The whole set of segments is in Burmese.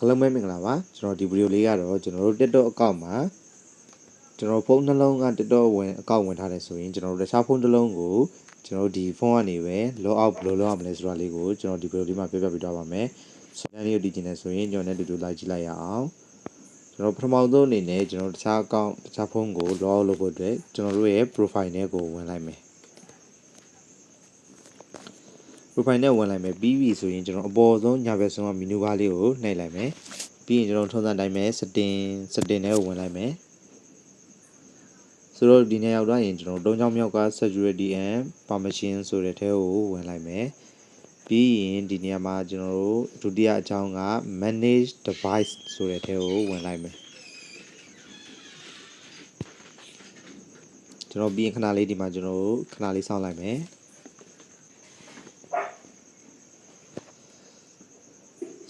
အားလုံးပဲမင်္ဂလာပါကျွန်တော်ဒီဗီဒီယိုလေးကတော့ကျွန်တော်တို့ TikTok အကောင့်မှာကျွန်တော်ဖုန်းနှလုံးက TikTok ဝင်အကောင့်ဝင်ထားတယ်ဆိုရင်ကျွန်တော်တို့တခြားဖုန်းတစ်လုံးကိုကျွန်တော်တို့ဒီဖုန်းကနေပဲ log out ဘယ်လိုလုပ်ရမလဲဆိုတာလေးကိုကျွန်တော်ဒီဗီဒီယိုလေးမှာပြပြပေးသွားပါမယ်ဆိုတော့ဒီလေးကိုတည်ကျင်နေဆိုရင်ကျွန်တော်လည်းတူတူလိုက်ကြည့်လိုက်ရအောင်ကျွန်တော်ပထမဆုံးအနေနဲ့ကျွန်တော်တခြားအကောင့်တခြားဖုန်းကို log out လုပ်ဖို့အတွက်ကျွန်တော်တို့ရဲ့ profile နဲ့ကိုဝင်လိုက်မယ် profile နဲ့ဝင်လိုက်မယ်ပြီးပြီဆိုရင်ကျွန်တော်အပေါ်ဆုံးညာဘက်ဆုံးက menu bar လေးကိုနှိပ်လိုက်မယ်ပြီးရင်ကျွန်တော်ထုံးစံတိုင်းပဲ setting setting နဲ့ကိုဝင်လိုက်မယ်ဆိုတော့ဒီနေ့ရောက်တော့ရင်ကျွန်တော်တုံးချောင်းမြောက်က security and permission ဆိုတဲ့ထဲကိုဝင်လိုက်မယ်ပြီးရင်ဒီနေရာမှာကျွန်တော်တို့ဒုတိယအကြောင်းက manage device ဆိုတဲ့ထဲကိုဝင်လိုက်မယ်ကျွန်တော်ပြီးရင်ခဏလေးဒီမှာကျွန်တော်တို့ခဏလေးစောင့်လိုက်မယ်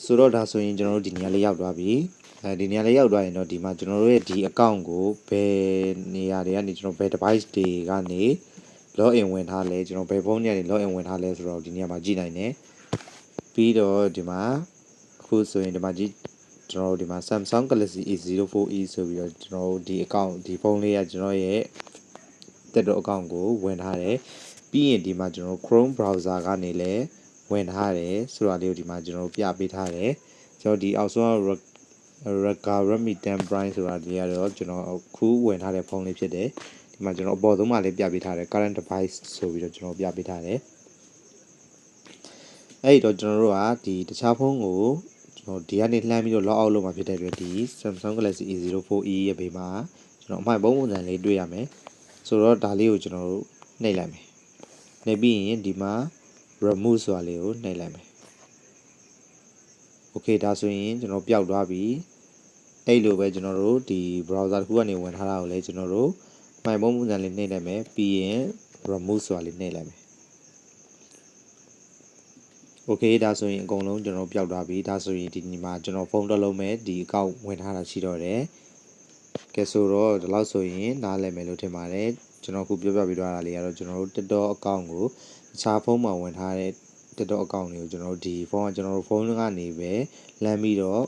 ဆိုတော့ဒါဆိုရင်ကျွန်တော်တို့ဒီနေရာလေးရောက်သွားပြီအဲဒီနေရာလေးရောက်သွားရင်တော့ဒီမှာကျွန်တော်တို့ရဲ့ဒီ account ကိုဘယ်နေရာတွေကနေကျွန်တော်ဘယ် device တွေကနေ log in ဝင်ထားလဲကျွန်တော်ဘယ်ဖုန်းတွေကနေ log in ဝင်ထားလဲဆိုတော့ဒီနေရာမှာကြည့်နိုင်တယ်ပြီးတော့ဒီမှာအခုဆိုရင်ဒီမှာကြည့်ကျွန်တော်တို့ဒီမှာ Samsung Galaxy A04e ဆိုပြီးတော့ကျွန်တော်တို့ဒီ account ဒီဖုန်းလေးကကျွန်တော်ရဲ့တက်တော့ account ကိုဝင်ထားတယ်ပြီးရင်ဒီမှာကျွန်တော် Chrome browser ကနေလည်း ဝင်ထားတယ်ဆိုတာလေးကိုဒီမှာကျွန်တော်ပြပေးထားတယ်ကျွန်တော်ဒီအောက်ဆုံး Rega Redmi 10 Prime ဆိုတာဒီကတော့ကျွန်တော်ခုဝင်ထားတဲ့ဖုန်းလေးဖြစ်တယ်ဒီမှာကျွန်တော်အပေါ်ဆုံးမှာလည်းပြပေးထားတယ် current device ဆိုပြီးတော့ကျွန်တော်ပြပေးထားတယ်အဲ့ဒီတော့ကျွန်တော်တို့ကဒီတခြားဖုန်းကိုကျွန်တော်ဒီကနေလှမ်းပြီးတော့ log out လုပ်မှာဖြစ်တဲ့အတွက်ဒီ Samsung Galaxy A04e ရဲ့ဘေးမှာကျွန်တော်အမှိုက်ပုံးပုံစံလေးတွေ့ရမယ်ဆိုတော့ဒါလေးကိုကျွန်တော်တို့နှိပ်လိုက်မယ်နှိပ်ပြီးရင်ဒီမှာ remove ဆိုတာလေးကိုနှိပ်လိုက်မယ် okay ဒါဆိုရင်ကျွန်တော်ပျောက်သွားပြီအဲ့လိုပဲကျွန်တော်တို့ဒီ browser တစ်ခုကနေဝင်ထားတာကိုလည်းကျွန်တော်တို့မှိုင်ပုံးပုံစံလေးနှိပ်လိုက်မယ်ပြီးရင် remove ဆိုတာလေးနှိပ်လိုက်မယ် okay ဒါဆိုရင်အကုန်လုံးကျွန်တော်ပျောက်သွားပြီဒါဆိုရင်ဒီညီမှာကျွန်တော်ဖုန်းတစ်လုံးပဲဒီအကောင့်ဝင်ထားတာရှိတော့တယ်ကဲဆိုတော့ဒီလောက်ဆိုရင်နားလည်မယ်လို့ထင်ပါတယ် ကျွန်တော်ခုပြောပြပေးသွားတာလေးကတော့ကျွန်တော်တို့ TikTok အကောင့်ကိုတခြားဖုန်းမှာဝင်ထားတဲ့ TikTok အကောင့်တွေကိုကျွန်တော်တို့ဒီဖုန်းကကျွန်တော်တို့ဖုန်းကနေပဲလမ်းပြီးတော့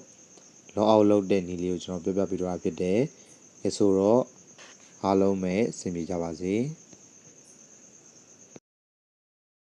log out လုပ်တဲ့နည်းလေးကိုကျွန်တော်ပြောပြပေးသွားတာဖြစ်တယ်။အဲဆိုတော့အားလုံးပဲအဆင်ပြေကြပါစေ။